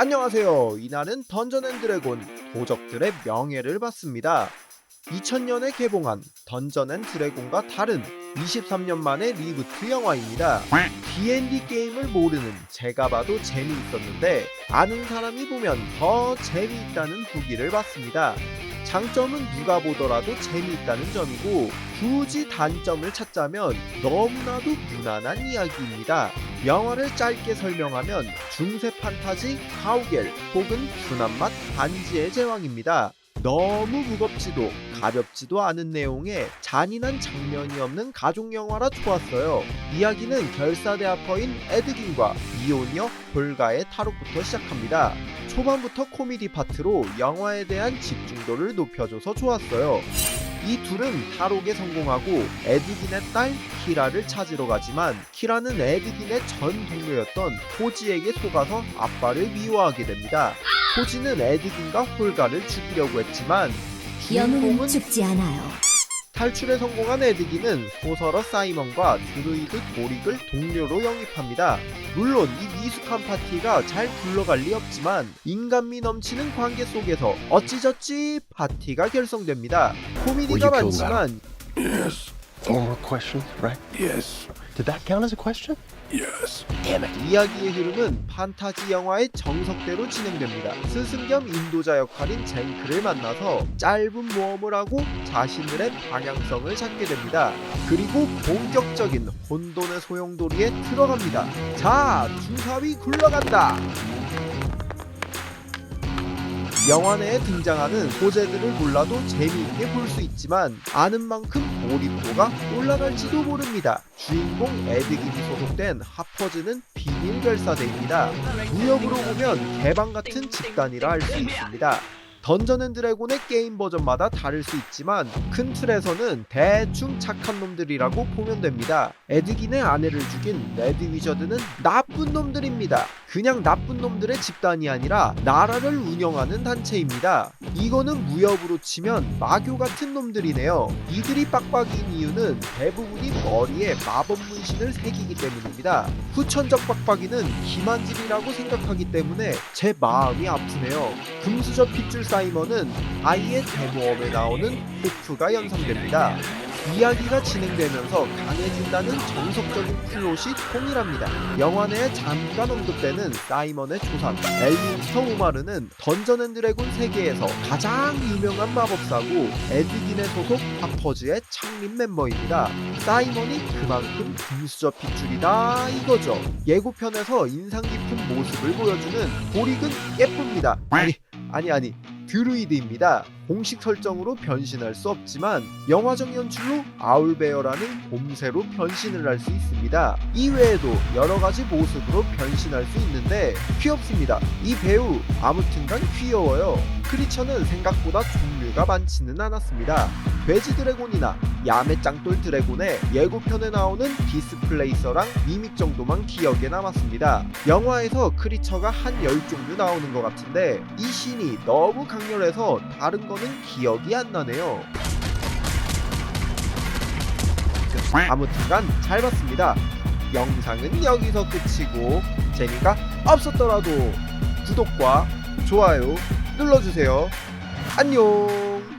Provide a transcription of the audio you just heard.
안녕하세요. 이날은 던전앤드래곤 도적들의 명예를 받습니다. 2000년에 개봉한 던전앤드래곤과 다른 23년 만의 리부트 영화입니다. D&D 게임을 모르는 제가 봐도 재미있었는데 아는 사람이 보면 더 재미있다는 후기를 받습니다. 장점은 누가 보더라도 재미있다는 점이고 굳이 단점을 찾자면 너무나도 무난한 이야기입니다. 영화를 짧게 설명하면 중세 판타지 가우겔 혹은 순한 맛 반지의 제왕입니다. 너무 무겁지도 가볍지도 않은 내용에 잔인한 장면이 없는 가족 영화라 좋았어요. 이야기는 결사대 아퍼인 에드긴과 이오니어 볼가의 탈옥부터 시작합니다. 초반부터 코미디 파트로 영화에 대한 집중도를 높여줘서 좋았어요. 이 둘은 탈옥에 성공하고 에드긴의 딸 키라를 찾으러 가지만 키라는 에드긴의 전 동료였던 호지에게 속아서 아빠를 미워하게 됩니다. 호지는 에드긴과 홀가를 죽이려고 했지만 영웅은 죽지 않아요. 탈출에 성공한 에드기는 소설어 사이먼과 드루이드 도릭을 동료로 영입합니다. 물론 이 미숙한 파티가 잘 굴러갈 리 없지만 인간미 넘치는 관계 속에서 어찌저찌 파티가 결성됩니다. 코미디가 많지만 Did that count as a question? Yes. Damn it. 이야기의 흐름은 판타지 영화의 정석대로 진행됩니다. 스승 겸 인도자 역할인 젠크를 만나서 짧은 모험을 하고 자신들의 방향성을 찾게 됩니다. 그리고 본격적인 혼돈의 소용돌이에 들어갑니다. 자, 중사위 굴러간다! 영화 내에 등장하는 호재들을 몰라도 재미있게 볼 수 있지만 아는 만큼 몰입도가 올라갈지도 모릅니다. 주인공 에드김이 소속된 하퍼즈는 비밀 결사대입니다. 무역으로 보면 개방 같은 집단이라 할 수 있습니다. 던전앤드래곤의 게임 버전마다 다를 수 있지만 큰 틀에서는 대충 착한 놈들이라고 보면 됩니다. 에드긴의 아내를 죽인 레드 위저드는 나쁜 놈들입니다. 그냥 나쁜 놈들의 집단이 아니라 나라를 운영하는 단체입니다. 이거는 무협으로 치면 마교 같은 놈들이네요. 이들이 빡빡인 이유는 대부분이 머리에 마법 문신을 새기기 때문입니다. 후천적 빡빡이는 기만질이라고 생각하기 때문에 제 마음이 아프네요. 금수저 핏줄 사이먼은 아이의 대모험에 나오는 호프가 연상됩니다. 이야기가 진행되면서 강해진다는 정석적인 플롯이 통일합니다. 영화 내에 잠깐 언급되는 사이먼의 조상 엘린스터 우마르는 던전앤드래곤 세계에서 가장 유명한 마법사고 에드긴의 소속 하퍼즈의 창립 멤버입니다. 사이먼이 그만큼 금수저 핏줄이다 이거죠. 예고편에서 인상 깊은 모습을 보여주는 보릭은 예쁩니다. 아니 아니 아니 드루이드입니다. 공식 설정으로 변신할 수 없지만 영화적 연출로 아울베어라는 봄새로 변신을 할 수 있습니다. 이외에도 여러 가지 모습으로 변신할 수 있는데 귀엽습니다. 이 배우 아무튼간 귀여워요. 크리처는 생각보다 종류가 많지는 않았습니다. 돼지 드래곤이나 야매 짱돌 드래곤의 예고편에 나오는 디스플레이서랑 미믹 정도만 기억에 남았습니다. 영화에서 크리처가 한 10종류 나오는 것 같은데 이 씬이 너무 강렬해서 다른 거는 기억이 안 나네요. 아무튼간 잘 봤습니다. 영상은 여기서 끝이고 재미가 없었더라도 구독과 좋아요 눌러주세요. 안녕.